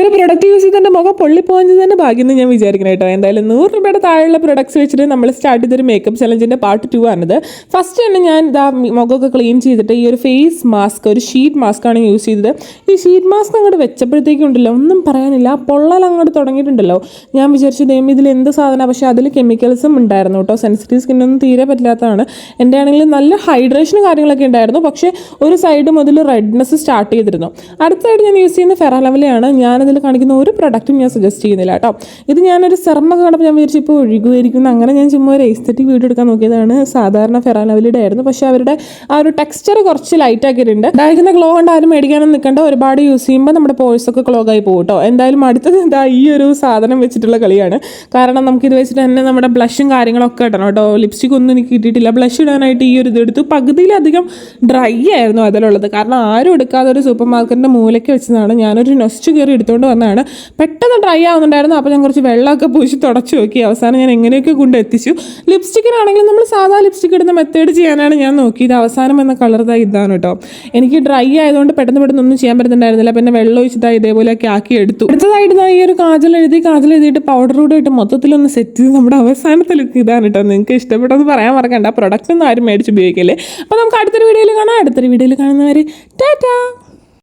ഒരു product use ചെയ്ത് എന്റെ മുഖം പൊള്ളിപ്പോഞ്ഞത് തന്നെ ഭാഗ്യം എന്ന് ഞാൻ വിചാരിക്കുന്നത് കേട്ടോ. എന്തായാലും നൂറ് രൂപയുടെ താഴെയുള്ള പ്രൊഡക്ട്സ് വെച്ചിട്ട് നമ്മൾ സ്റ്റാർട്ട് ചെയ്തൊരു മേക്കപ്പ് ചലഞ്ചിന്റെ പാർട്ട് ടു ആണിത്. ഫസ്റ്റ് തന്നെ ഞാൻ ഇതാ മുഖമൊക്കെ ക്ലീൻ ചെയ്തിട്ട് ഈ ഒരു ഫേസ് മാസ്ക് ഒരു ഷീറ്റ് മാസ്ക് ആണ് യൂസ് ചെയ്തത്. ഈ ഷീറ്റ് മാസ്ക് അങ്ങോട്ട് വെച്ചപ്പോഴത്തേക്കും ഉണ്ടല്ലോ ഒന്നും പറയാനില്ല. പൊള്ളൽ അങ്ങോട്ട് തുടങ്ങിയിട്ടുണ്ടല്ലോ. ഞാൻ വിചാരിച്ചു ദൈവം ഇതിൽ എന്ത് സാധനമാണ് പക്ഷേ അതിൽ കെമിക്കൽസും ഉണ്ടായിരുന്നു കേട്ടോ. സെൻസിറ്റീവ് സ്കിന്നൊന്നും തീരെ പറ്റില്ലാത്തതാണ്. എന്റെ ആണെങ്കിൽ നല്ല ഹൈഡ്രേഷനും കാര്യങ്ങളൊക്കെ ഉണ്ടായിരുന്നു. പക്ഷേ ഒരു സൈഡ് മുതൽ റെഡ്നെസ് സ്റ്റാർട്ട് ചെയ്തിരുന്നു. അടുത്തായിട്ട് ഞാൻ യൂസ് ചെയ്യുന്ന ഫെറ ലെവലാണ് ഞാനതിൽ കാണിക്കുന്ന ഒരു പ്രൊഡക്റ്റും ഞാൻ സജസ്റ്റ് ചെയ്യുന്നില്ല കേട്ടോ. ഇത് ഞാനൊരു സെറമൊക്കെ കണ്ടപ്പോൾ ഞാൻ വിചാരിച്ചു ഇപ്പോൾ ഒഴുകുമായിരിക്കുന്നു അങ്ങനെ ഞാൻ ചുമ്മാ ഒരു എസ്തറ്റിക് വീഡിയോ എടുക്കാൻ നോക്കിയതാണ് സാധാരണ ഫെറ ലെവലിയുടെ ആയിരുന്നു പക്ഷേ അവരുടെ ആ ഒരു ടെക്സ്ചർ കുറച്ച് ലൈറ്റ് ആക്കിയിട്ടുണ്ട്. ഡയക്കുന്ന ഗ്ലോ കൊണ്ട് ആരും മേടിക്കാനും നിൽക്കേണ്ട. ഒരുപാട് യൂസ് ചെയ്യുമ്പോൾ നമ്മുടെ പോഴ്സ് ഒക്കെ ക്ലോഗ് ആയി പോകും കേട്ടോ. എന്തായാലും അടുത്തത് എന്താ ഈ ഒരു സാധനം വെച്ചിട്ടുള്ള കളിയാണ്. കാരണം നമുക്ക് ഇത് വെച്ചിട്ട് തന്നെ നമ്മുടെ ബ്ലഷും കാര്യങ്ങളൊക്കെ ഇടണം കേട്ടോ. ലിപ്സ്റ്റിക് ഒന്നും എനിക്ക് കിട്ടിയിട്ടില്ല. ബ്ലഷ് ഇടാനായിട്ട് ഈ ഒരു ഇത് എടുത്തു. പകുതിയിലധികം ഡ്രൈ ആയിരുന്നു അതിലുള്ളത്. കാരണം ആരും എടുക്കാതെ ഒരു സൂപ്പർ മാർക്കറ്റിന്റെ മൂലയ്ക്ക് വെച്ചതാണ് ഞാനൊരു നൊസ്റ്റ് കയറി എടുത്തുകൊണ്ട് വന്നതാണ്. പെട്ടെന്ന് ഡ്രൈ ആവുന്നുണ്ടായിരുന്നു. അപ്പോൾ ഞാൻ കുറച്ച് വെള്ളമൊക്കെ പൂശി തുടച്ച് നോക്കി. അവസാനം ഞാൻ എങ്ങനെയൊക്കെ കൊണ്ട് എത്തിച്ചു. ലിപ്സ്റ്റിക്കിനാണെങ്കിലും നമ്മൾ സാധാ ലിപ്സ്റ്റിക് ഇടുന്ന മെത്തേഡ് ചെയ്യാനാണ് ഞാൻ നോക്കിയത്. അവസാനം എന്ന കളർ ഇതാണ് കേട്ടോ എനിക്ക് ഡ്രൈ ആയതുകൊണ്ട് പെട്ടെന്ന് പെട്ടെന്ന് ഒന്നും ചെയ്യാൻ പറ്റുന്നുണ്ടായിരുന്നില്ല. പിന്നെ വെള്ളം ഒഴിച്ചിട്ട് ഇതേപോലെയൊക്കെ ആക്കി എടുത്തു. അടുത്തതായിട്ട് ഞാൻ ഈ ഒരു കാജൽ എഴുതി കാജൽ എഴുതിയിട്ട് പൗഡർ കൂടെ ഇട്ട് മൊത്തത്തിലൊന്ന് സെറ്റ് ചെയ്ത് നമ്മുടെ അവസാനത്തെ ലുക്ക് ഇതാണ് കേട്ടോ നിങ്ങൾക്ക് ഇഷ്ടപ്പെട്ടെന്ന് പറയാൻ മറക്കണ്ട. പ്രൊഡക്റ്റ് ഒന്നും ആരും മേടിച്ച് ഉപയോഗിക്കല്ലേ? അപ്പോൾ നമുക്ക് അടുത്തൊരു വീഡിയോയിൽ കാണാം. അടുത്തൊരു വീഡിയോയിൽ കാണുന്നവർ ടാറ്റാ!